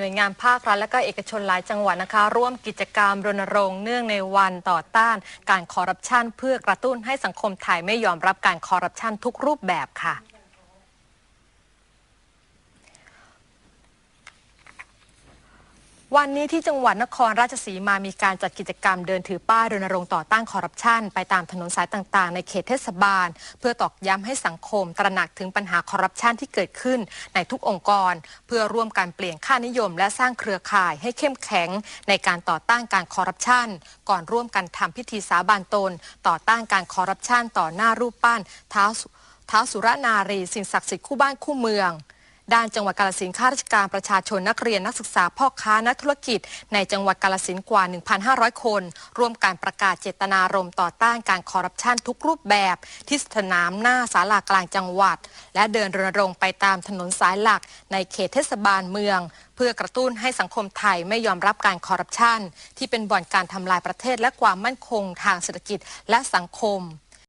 หน่วยงานภาครัฐและก็เอกชนหลายจังหวัดนะคะ ร่วมกิจกรรมรณรงค์เนื่องในวันต่อต้าน การคอร์รัปชันเพื่อกระตุ้นให้สังคมไทยไม่ยอมรับการคอร์รัปชันทุกรูปแบบค่ะ วันนี้ที่จังหวัดนครราชสีมามีการจัดกิจกรรมเดินถือป้ายรณรงค์ต่อต้านคอร์รัปชันไปตามถนนสายต่างๆ ในเขตเทศบาล เพื่อตอกย้ำให้สังคม ตระหนักถึงปัญหาคอร์รัปชันที่เกิดขึ้นในทุกองค์กร เพื่อร่วมกันเปลี่ยนค่านิยม และสร้างเครือข่ายให้เข้มแข็ง ในการต่อต้านการคอร์รัปชันก่อนร่วมกันทำพิธีสาบานตน ต่อต้านการคอร์รัปชันต่อหน้ารูปปั้นท้าวท้าวสุรนารีสิ่งศักดิ์สิทธิ์คู่บ้านคู่เมือง ด้านจังหวัดกาลสินข้าราชการประชาชนนักเรียนนักศึกษาพ่อค้านักธุรกิจ ในจังหวัดกาลสินกว่า 1,500 คน ร่วมการประกาศเจตนารมณ์ต่อต้านการคอร์รัปชันทุกรูปแบบ ที่สนามหน้าศาลากลางจังหวัด และเดินรณรงค์ไปตามถนนสายหลัก ในเขตเทศบาลเมือง เพื่อกระตุ้นให้สังคมไทยไม่ยอมรับการคอร์รัปชันที่เป็นบ่อนการทำลายประเทศและความมั่นคงทางเศรษฐกิจและสังคม